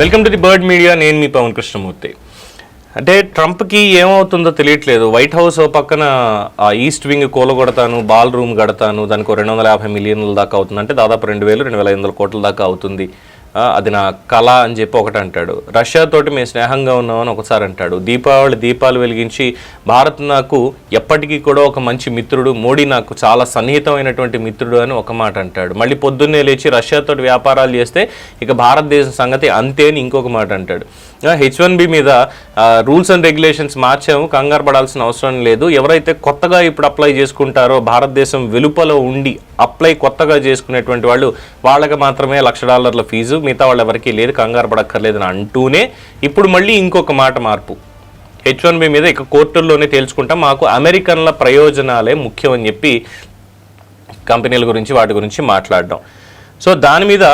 Welcome to the bird media నేను మీ పవన్ కృష్ణమూర్తి. అంటే ట్రంప్కి ఏమవుతుందో తెలియట్లేదు. వైట్ హౌస్ పక్కన ఆ ఈస్ట్ వింగ్ కూలగొడతాను బాల్ రూమ్ కడతాను దానికి రెండు వందల యాభై మిలియన్ల దాకా అవుతుంది. అంటే దాదాపు రెండు వేలు రెండు వేల ఐదు వందల కోట్ల దాకా అవుతుంది. అది నా కళ అని చెప్పి ఒకటి అంటాడు. రష్యాతోటి మేము స్నేహంగా ఉన్నామని ఒకసారి అంటాడు. దీపావళి దీపాలు వెలిగించి భారత్ నాకు ఎప్పటికీ కూడా ఒక మంచి మిత్రుడు మోడీ నాకు చాలా సన్నిహితమైనటువంటి మిత్రుడు అని ఒక మాట అంటాడు. మళ్ళీ పొద్దున్నే లేచి రష్యాతోటి వ్యాపారాలు చేస్తే ఇక భారతదేశం సంగతి అంతే అని ఇంకొక మాట అంటాడు. హెచ్ వన్ బి మీద రూల్స్ అండ్ రెగ్యులేషన్స్ మార్చాము కంగారు పడాల్సిన అవసరం లేదు. ఎవరైతే కొత్తగా ఇప్పుడు అప్లై చేసుకుంటారో భారతదేశం వెలుపల ఉండి అప్లై కొత్తగా చేసుకునేటువంటి వాళ్ళు వాళ్ళకి మాత్రమే లక్ష డాలర్ల ఫీజు మిగతా వాళ్ళు ఎవరికీ లేదు కంగారు పడక్కర్లేదని అంటూనే ఇప్పుడు మళ్ళీ ఇంకొక మాట మార్పు. హెచ్ వన్ బి మీద ఇక కోర్టుల్లోనే తేల్చుకుంటాం. మాకు అమెరికన్ల ప్రయోజనాలే ముఖ్యం అని చెప్పి కంపెనీల గురించి వాటి గురించి మాట్లాడడం. సో దాని మీద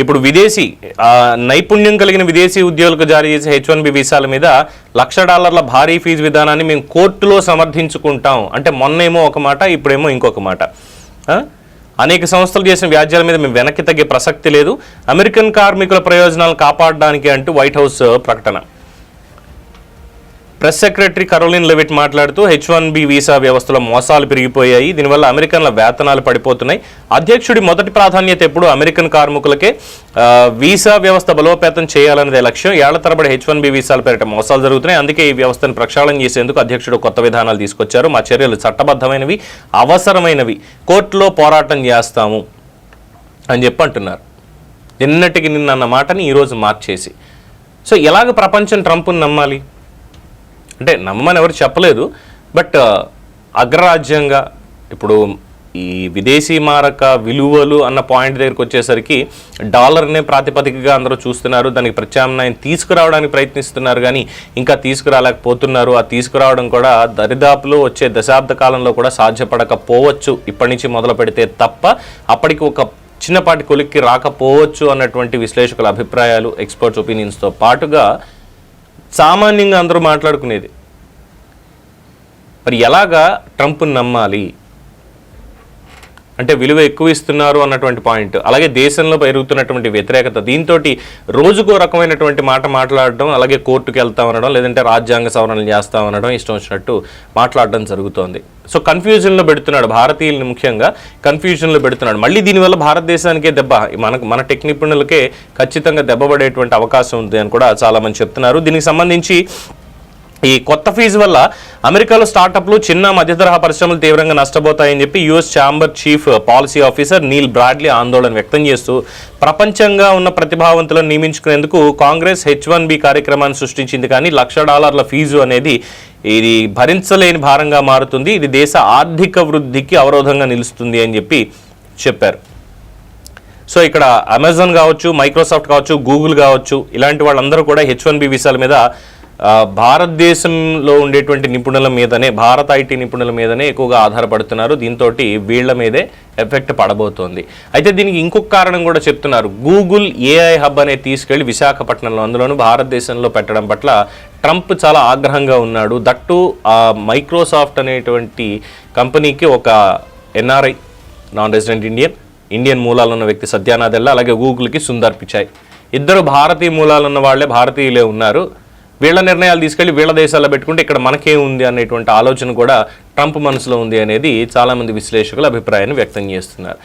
ఇప్పుడు విదేశీ నైపుణ్యం కలిగిన విదేశీ ఉద్యోగులకు జారీ చేసే హెచ్ వన్ బి వీసాల మీద లక్ష డాలర్ల భారీ ఫీజు విధానాన్ని మేము కోర్టులో సమర్థించుకుంటాం. అంటే మొన్నేమో ఒక మాట ఇప్పుడేమో ఇంకొక మాట. అనేక సంస్థలు చేసిన వ్యాజ్యాల మీద మేము వెనక్కి తగ్గే ప్రసక్తి లేదు. అమెరికన్ కార్మికుల ప్రయోజనాలను కాపాడడానికి అంటూ వైట్ హౌస్ ప్రకటన. ప్రెస్ సెక్రటరీ కరోలిన్ లెవిట్ మాట్లాడుతూ హెచ్ వన్ బి వీసా వ్యవస్థలో మోసాలు పెరిగిపోయాయి. దీనివల్ల అమెరికన్ల వేతనాలు పడిపోతున్నాయి. అధ్యక్షుడి మొదటి ప్రాధాన్యత ఎప్పుడు అమెరికన్ కార్మికులకే వీసా వ్యవస్థ బలోపేతం చేయాలన్నదే లక్ష్యం. ఏళ్ళ తరబడి హెచ్ వన్ బి వీసాల పేరిట మోసాలు జరుగుతున్నాయి. అందుకే ఈ వ్యవస్థను ప్రక్షాళన చేసేందుకు అధ్యక్షుడు కొత్త విధానాలు తీసుకొచ్చారు. మా చర్యలు చట్టబద్ధమైనవి అవసరమైనవి. కోర్టులో పోరాటం చేస్తాము అని చెప్పి అంటున్నారు. నిన్నటికి నిన్న అన్న మాటని ఈరోజు మార్చేసి. సో ఎలాగ ప్రపంచం ట్రంప్ను నమ్మాలి? అంటే నమ్మమని ఎవరు చెప్పలేదు బట్ అగ్రరాజ్యంగా ఇప్పుడు ఈ విదేశీ మారక విలువలు అన్న పాయింట్ దగ్గరికి వచ్చేసరికి డాలర్నే ప్రాతిపదికగా అందరూ చూస్తున్నారు దానికి ప్రత్యామ్నాయం తీసుకురావడానికి ప్రయత్నిస్తున్నారు కానీ ఇంకా తీసుకురాలేకపోతున్నారు. ఆ తీసుకురావడం కూడా దరిదాపులో వచ్చే దశాబ్ద కాలంలో కూడా సాధ్యపడకపోవచ్చు ఇప్పటి నుంచి మొదలు పెడితే తప్ప అప్పటికి ఒక చిన్నపాటి కొలిక్కి రాకపోవచ్చు అన్నటువంటి విశ్లేషకుల అభిప్రాయాలు ఎక్స్పర్ట్స్ ఒపీనియన్స్తో పాటుగా సామాన్యంగా అందరూ మాట్లాడుకునేది. మరి ఎలాగా ట్రంప్ని నమ్మాలి? అంటే విలువ ఎక్కువ ఇస్తున్నారు అన్నటువంటి పాయింట్. అలాగే దేశంలో పెరుగుతున్నటువంటి వ్యతిరేకత. దీంతో రోజుకో రకమైనటువంటి మాట మాట్లాడడం అలాగే కోర్టుకు వెళ్తాం అనడం లేదంటే రాజ్యాంగ సవరణలు చేస్తాం అనడం ఇష్టం వచ్చినట్టు మాట్లాడడం జరుగుతోంది. సో కన్ఫ్యూజన్లో పెడుతున్నాడు భారతీయుల్ని ముఖ్యంగా కన్ఫ్యూజన్లో పెడుతున్నాడు. మళ్ళీ దీనివల్ల భారతదేశానికే దెబ్బ. మనకు మన టెక్ నిపుణులకే ఖచ్చితంగా దెబ్బపడేటువంటి అవకాశం ఉంది అని కూడా చాలామంది చెప్తున్నారు. దీనికి సంబంధించి ఈ కొత్త ఫీజు వల్ల అమెరికాలో స్టార్టప్లు చిన్న మధ్యతరహా పరిశ్రమలు తీవ్రంగా నష్టపోతాయని చెప్పి US chamber chief policy officer Neil Bradley ఆందోళన వ్యక్తం చేస్తూ ప్రపంచంగా ఉన్న ప్రతిభావంతులను నియమించుకునేందుకు కాంగ్రెస్ హెచ్ వన్ బి కార్యక్రమాన్ని సృష్టించింది కానీ లక్ష డాలర్ల ఫీజు అనేది ఇది భరించలేని భారంగా మారుతుంది. ఇది దేశ ఆర్థిక వృద్ధికి అవరోధంగా నిలుస్తుంది అని చెప్పి చెప్పారు. సో ఇక్కడ అమెజాన్ కావచ్చు మైక్రోసాఫ్ట్ కావచ్చు గూగుల్ కావచ్చు ఇలాంటి వాళ్ళందరూ కూడా హెచ్ వన్ బి వీసాల మీద భారతదేశంలో ఉండేటువంటి నిపుణుల మీదనే భారత ఐటీ నిపుణుల మీదనే ఎక్కువగా ఆధారపడుతున్నారు. దీంతో వీళ్ళ మీదే ఎఫెక్ట్ పడబోతోంది. అయితే దీనికి ఇంకొక కారణం కూడా చెప్తున్నారు. గూగుల్ ఏఐ హబ్ అనేది తీసుకెళ్ళి విశాఖపట్నంలో అందులోనూ భారతదేశంలో పెట్టడం పట్ల ట్రంప్ చాలా ఆగ్రహంగా ఉన్నాడు. దట్టు ఆ మైక్రోసాఫ్ట్ అనేటువంటి కంపెనీకి ఒక NRI non resident Indian Indian మూలాలు ఉన్న వ్యక్తి సత్యానాదెల్లా అలాగే గూగుల్కి సుందర్ పిచాయ్ ఇద్దరు భారతీయ మూలాలు ఉన్న వాళ్ళే భారతీయులే ఉన్నారు. వీళ్ళ నిర్ణయాలు తీసుకెళ్ళి వీళ్ళ దేశాల్లో పెట్టుకుంటే ఇక్కడ మనకే ఉంది అనేటువంటి ఆలోచన కూడా ట్రంప్ మనసులో ఉంది అనేది చాలామంది విశ్లేషకులు అభిప్రాయాన్ని వ్యక్తం చేస్తున్నారు.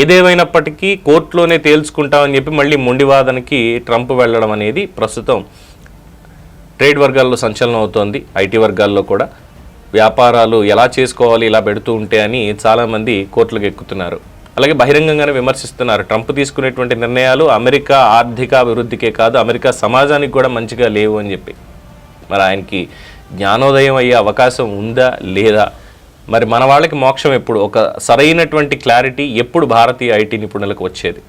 ఏదేమైనప్పటికీ కోర్టులోనే తేల్చుకుంటామని చెప్పి మళ్ళీ మొండివాదనకి ట్రంప్ వెళ్ళడం అనేది ప్రస్తుతం ట్రేడ్ వర్గాల్లో సంచలనం అవుతోంది. ఐటీ వర్గాల్లో కూడా వ్యాపారాలు ఎలా చేసుకోవాలి ఇలా పెడుతూ ఉంటే అని చాలామంది కోర్టులకు ఎక్కుతున్నారు. అలాగే బహిరంగంగానే విమర్శిస్తున్నారు. ట్రంప్ తీసుకునేటువంటి నిర్ణయాలు అమెరికా ఆర్థిక అభివృద్ధికే కాదు అమెరికా సమాజానికి కూడా మంచిగా లేవు అని చెప్పి. మరి ఆయనకి జ్ఞానోదయం అయ్యే అవకాశం ఉందా లేదా? మరి మన వాళ్ళకి మోక్షం ఎప్పుడు? ఒక సరైనటువంటి క్లారిటీ ఎప్పుడు భారతీయ ఐటీ నిపుణులకు వచ్చేది?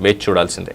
వేచి చూడాల్సిందే.